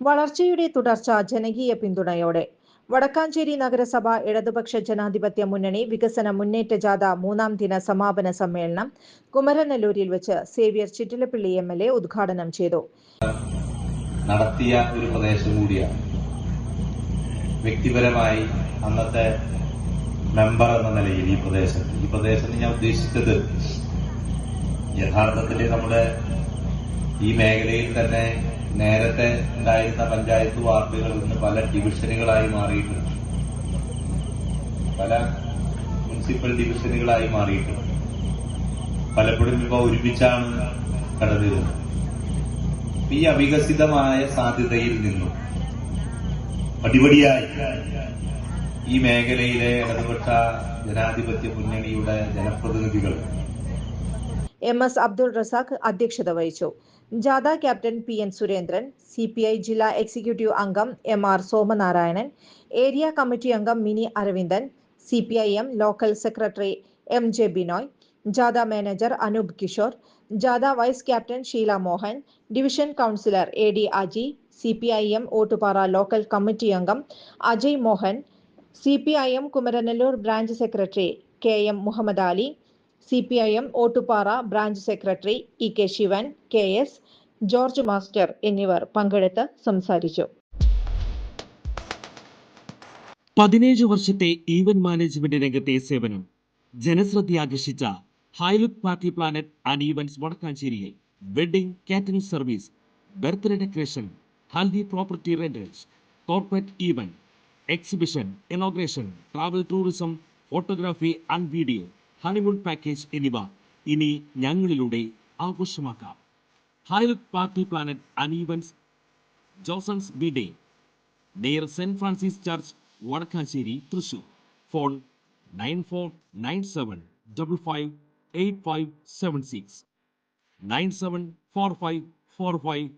വളർച്ചയുടെ തുടർച്ച ജനകീയ പിന്തുണയോടെ. വടക്കാഞ്ചേരി നഗരസഭ ഇടതുപക്ഷ ജനാധിപത്യ മുന്നണി വികസന മുന്നേറ്റ ജാഥ മൂന്നാം ദിന സമാപന സമ്മേളനം കുമരനെല്ലൂരിൽ വെച്ച് Xavier Chittilappilly M L A ഉദ്ഘാടനം ചെയ്തു. നടത്തിയ ഒരു പ്രദേശം കൂടിയാണ്. വ്യക്തിപരമായി അന്നത്തെ മെമ്പർ എന്ന നിലയിൽ ഈ പ്രദേശത്ത്. ഈ പ്രദേശത്ത് ഞാൻ ഉദ്ദേശിച്ചത് യഥാർത്ഥത്തിൽ നമ്മുടെ ഈ മേഖലയിൽ തന്നെ നേരത്തെ ഉണ്ടായിരുന്ന പഞ്ചായത്ത് വാർഡുകൾ ഇന്ന് പല ഡിവിഷനുകളായി മാറിയിട്ടുണ്ട്. പല മുനിസിപ്പൽ ഡിവിഷനുകളായി മാറിയിട്ടുണ്ട്. പലപ്പോഴും ഇപ്പൊ ഒരുമിച്ചാണ് കടന്നിരുന്നത് ഈ അവികസിതമായ സാധ്യതയിൽ നിന്നും പടിപടിയായി ഈ മേഖലയിലെ ഇടതുപക്ഷ ജനാധിപത്യ മുന്നണിയുടെ ജനപ്രതിനിധികൾ എം എസ് അബ്ദുൾ റസാഖ് അധ്യക്ഷത വഹിച്ചു. ജാഥ captain P N Surendran C P I ജില്ലാ എക്സിക്യൂട്ടീവ് അംഗം M R Somanarayanan area committee അംഗം Mini Aravindan C P I M local secretary M J Binoy ജാഥ മാനേജർ അനൂപ് കിഷോർ ജാഥ vice captain Sheela Mohan division councillor A D Aji C P I M Ottupara local committee അംഗം Ajay Mohan C P I M Kumaranellur branch secretary K M Muhammad Ali C P I M Ottupara branch secretary E K Sivan K S George master എന്നിവർ പങ്കെടുത്ത് സംസാരിച്ചു. പതിനേഴ് വർഷത്തെ event management രംഗത്തെ സേവനം. ജനശ്രദ്ധ ആകർഷിച്ച Highlook Party Planet and Events വടക്കാഞ്ചേരിയിൽ wedding catering service birthday decoration haldi property rentals corporate event exhibition inauguration travel tourism photography and video honeymoon package എന്നിവ ഇനി ഞങ്ങളിലൂടെ ആഘോഷമാക്കാം. ഹൈലുക്ക് പാർട്ടി പ്ലാനറ്റ് അനീവൻസ് ജോസൺസ് B day near Saint Francis church Vadakkanchery Thrissur phone nine four nine seven double five eight five seven six nine seven four five four five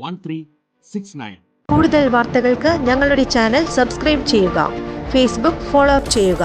one three six nine കൂടുതൽ വാർത്തകൾക്ക് ഞങ്ങളുടെ channel subscribe ചെയ്യുക Facebook follow up ചെയ്യുക.